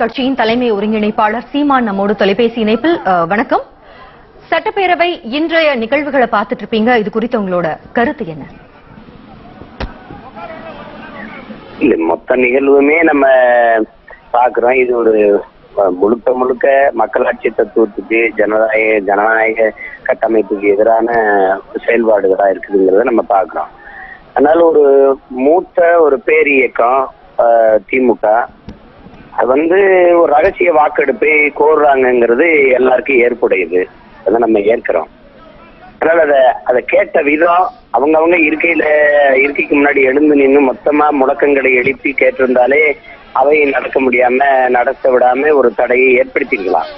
கட்சியின் தலைமை ஒருங்கிணைப்பாளர் சீமான் நம்மோடு தொலைபேசி இணைப்பில் வணக்கம். சட்டப்பேரவை இன்றைய நிகழ்வுகளை பார்த்துட்டு இருப்பீங்க. இது குறித்து உங்களோட கருத்து என்ன? இல்ல மொத்த நிகழ்வுமே நம்ம பாக்குறோம் இது ஒரு முழுக்க முழுக்க மக்களாட்சி தத்துவத்துக்கு ஜனநாயக ஜனநாயக கட்டமைப்புக்கு எதிரான செயல்பாடுகளா இருக்குதுங்கிறத நம்ம பாக்குறோம் அதனால ஒரு மூத்த ஒரு பேர் இயக்கம் திமுக. அது வந்து ஒரு ரகசிய வாக்கெடுப்பை கோருறாங்கங்கிறது எல்லாருக்கும் ஏற்புடையது. அதை நம்ம ஏற்கிறோம். அதனால அதை அதை கேட்ட விதம் அவங்கவங்க இருக்கையில இருக்கைக்கு முன்னாடி எழுந்து நின்று மொத்தமா முழக்கங்களை எழுப்பி கேட்டிருந்தாலே அவை நடக்க முடியாம நடத்த விடாம ஒரு தடையை ஏற்படுத்திக்கலாம்.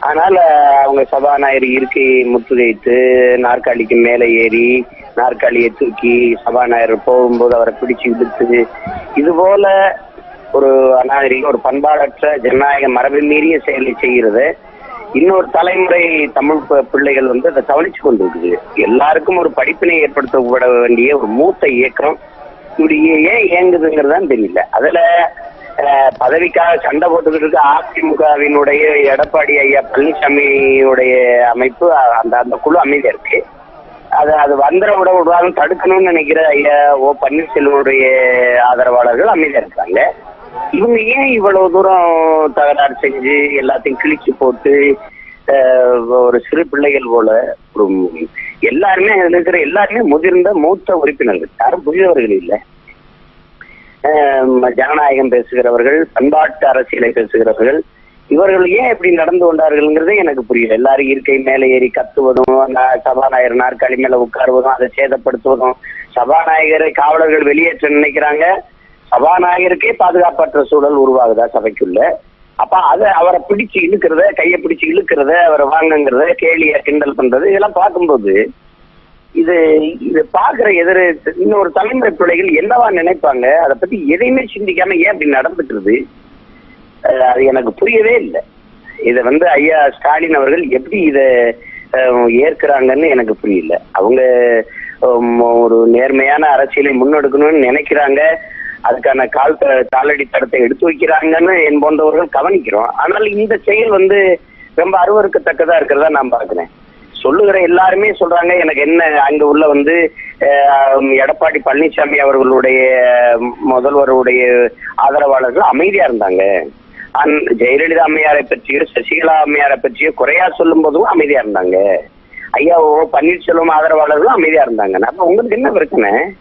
அதனால அவங்க சபாநாயகர் இருக்கை முற்றுகையிட்டு நாற்காலிக்கு மேலே ஏறி நாற்காலியை தூக்கி சபாநாயகர் போகும்போது அவரை பிடிச்சு இழுத்து இது போல ஒரு அநாகரிக ஒரு பண்பாடற்ற ஜனநாயக மரபு மீறிய செயலை செய்கிறது. இன்னொரு தலைமுறை தமிழ் பிள்ளைகள் வந்து அதை கவனிச்சு கொண்டு இருக்குது எல்லாருக்கும் ஒரு படிப்பினை ஏற்படுத்தப்பட வேண்டிய ஒரு மூத்த இயக்கம் இப்படி ஏன் இயங்குதுங்கிறதான் தெரியல. அதுல பதவிக்காக சண்டை போட்டுக்கிட்டு இருக்க அதிமுகவினுடைய எடப்பாடி ஐயா பழனிசாமியுடைய அமைப்பு அந்த அந்த குழு அமைதியா இருக்கு. அது அது வந்துட விட விடாம தடுக்கணும்னு நினைக்கிற ஐயா ஓ பன்னீர்செல்வனுடைய ஆதரவாளர்கள் அமைதியா இருக்காங்க. இவங்க ஏன் இவ்வளவு தூரம் தகராறு செஞ்சு எல்லாத்தையும் கிழிச்சு போட்டு அஹ், ஒரு சிறு பிள்ளைகள் போல? ஒரு எல்லாருமே அதுல இருக்கிற எல்லாருமே முதிர்ந்த மூத்த உறுப்பினர்கள். யாரும் புதியவர்கள் இல்லை. ஜனநாயகம் பேசுகிறவர்கள் பண்பாட்டு அரசியலை பேசுகிறவர்கள் இவர்கள் ஏன் இப்படி நடந்து கொண்டார்கள்ங்கிறதே எனக்கு புரியல. எல்லாரும் இருக்கை மேலே ஏறி கத்துவதும் சபாநாயகர் நாற்காலி மேல உட்காருவதும் அதை சேதப்படுத்துவதும் சபாநாயகரை காவலர்கள் வெளியேற்ற நினைக்கிறாங்க. சபாநாயகருக்கே பாதுகாப்பற்ற சூழல் உருவாகுதா சபைக்குள்ள. அப்ப அதை அவரை பிடிச்சு இழுக்கிறத கையை பிடிச்சு இழுக்கிறத அவரை வாங்குங்கிறத கேலியா கிண்டல் பண்றது இதெல்லாம் பார்க்கும்போது இது இது பாக்குற எதிர இன்னொரு தலைமுறை பிள்ளைகள் என்னவா நினைப்பாங்க? அதை பத்தி எதையுமே சிந்திக்காம ஏன் அப்படி நடந்துக்கிறது? அது எனக்கு புரியவே இல்லை. இதை வந்து ஐயா ஸ்டாலின் அவர்கள் எப்படி இதை ஏற்கிறாங்கன்னு எனக்கு புரியல. அவங்க ஒரு நேர்மையான அரசியலை முன்னெடுக்கணும்னு நினைக்கிறாங்க. அதுக்கான கால் காலடி தடத்தை எடுத்து வைக்கிறாங்கன்னு என் போன்றவர்கள் கவனிக்கிறோம். ஆனால் இந்த செயல் வந்து ரொம்ப அருவருக்கத்தக்கதா இருக்கிறதா நான் பார்க்கிறேன். சொல்லுகிற எல்லாருமே சொல்றாங்க எனக்கு என்ன அங்க உள்ள வந்து எடப்பாடி பழனிசாமி அவர்களுடைய முதல்வருடைய ஆதரவாளர்கள் அமைதியா இருந்தாங்க. அந்- ஜெயலலிதா அம்மையாரை பற்றியோ சசிகலா அம்மையாரை பற்றியோ குறையா சொல்லும் போதும் அமைதியா இருந்தாங்க. ஐயா ஓ பன்னீர்செல்வம் ஆதரவாளர்களும் அமைதியா இருந்தாங்க. அப்ப உங்களுக்கு என்ன பிரச்சனை?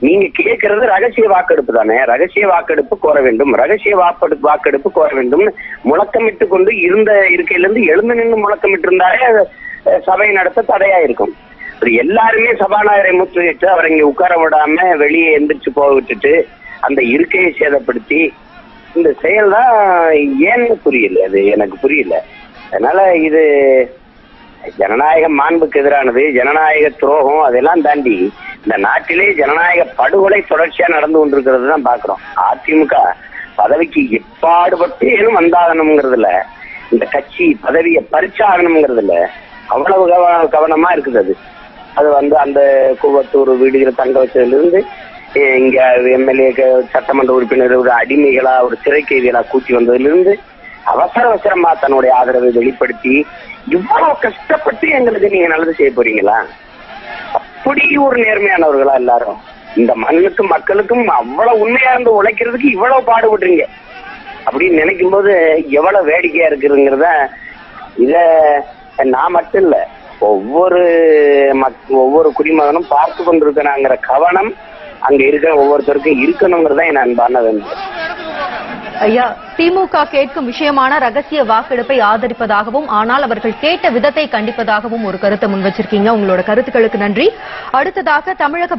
நீங்க கேட்கறது ரகசிய வாக்கெடுப்பு தானே? ரகசிய வாக்கெடுப்பு கோர வேண்டும். ரகசிய வாக்கெடுப்பு வாக்கெடுப்பு கோர வேண்டும். முழக்கமிட்டு கொண்டு இருந்த இருக்கையிலிருந்து எழுந்து நின்று முழக்கமிட்டு இருந்தாலே சபை நடத்த தடையா இருக்கும். எல்லாருமே சபாநாயகரை முற்றுகிட்டு அவரை இங்க உட்கார விடாம வெளியே எந்திரிச்சு போக விட்டுட்டு அந்த இருக்கையை சேதப்படுத்தி இந்த செயல் தான் ஏன்னு புரியல அது. எனக்கு புரியல. அதனால இது ஜனநாயக மாண்புக்கு எதிரானது ஜனநாயக துரோகம் அதெல்லாம் தாண்டி இந்த நாட்டிலே ஜனநாயக படுகொலை தொடர்ச்சியா நடந்து கொண்டிருக்கிறது தான் பாக்குறோம் அதிமுக பதவிக்கு எப்பாடுபட்டு ஏனும் வந்தாகணுங்கிறதுல இந்த கட்சி பதவியை பறிச்சாகணுங்கிறதுல அவ்வளவு கவ- கவனமா இருக்குது அது. அது வந்து அந்த கூவத்தூர் வீடுகளை தங்க வச்சதுல இருந்து இங்க எம்எல்ஏ சட்டமன்ற உறுப்பினரோட அடிமைகளா ஒரு சிறை கைதிகளா கூட்டி வந்ததுல இருந்து அவசர அவசரமா தன்னுடைய ஆதரவை வெளிப்படுத்தி இவ்வளவு கஷ்டப்பட்டு எங்களுக்கு நீங்க நல்லது செய்ய போறீங்களா? அப்படி ஒரு நேர்மையானவர்களா எல்லாரும். இந்த மண்ணுக்கும் மக்களுக்கும் அவ்வளவு உண்மையா இருந்து உழைக்கிறதுக்கு இவ்வளவு பாடுபடுறீங்க. அப்படின்னு நினைக்கும் போது எவ்வளவு வேடிக்கையா இருக்குதுங்கிறத இத நான் மட்டும் இல்ல ஒவ்வொரு மக் ஒவ்வொரு குடிமகனும் பார்த்து கொண்டிருக்கிறாங்கிற கவனம் அங்க இருக்கிற ஒவ்வொருத்தருக்கும் இருக்கணுங்கிறதா என் அன்பான வேண்டும் திமுக கேட்கும் விஷயமான ரகசிய வாக்கெடுப்பை ஆதரிப்பதாகவும் ஆனால் அவர்கள் கேட்ட விதத்தை கண்டிப்பதாகவும் ஒரு கருத்தை முன் வச்சிருக்கீங்க உங்களோட கருத்துக்களுக்கு நன்றி. அடுத்ததாக தமிழக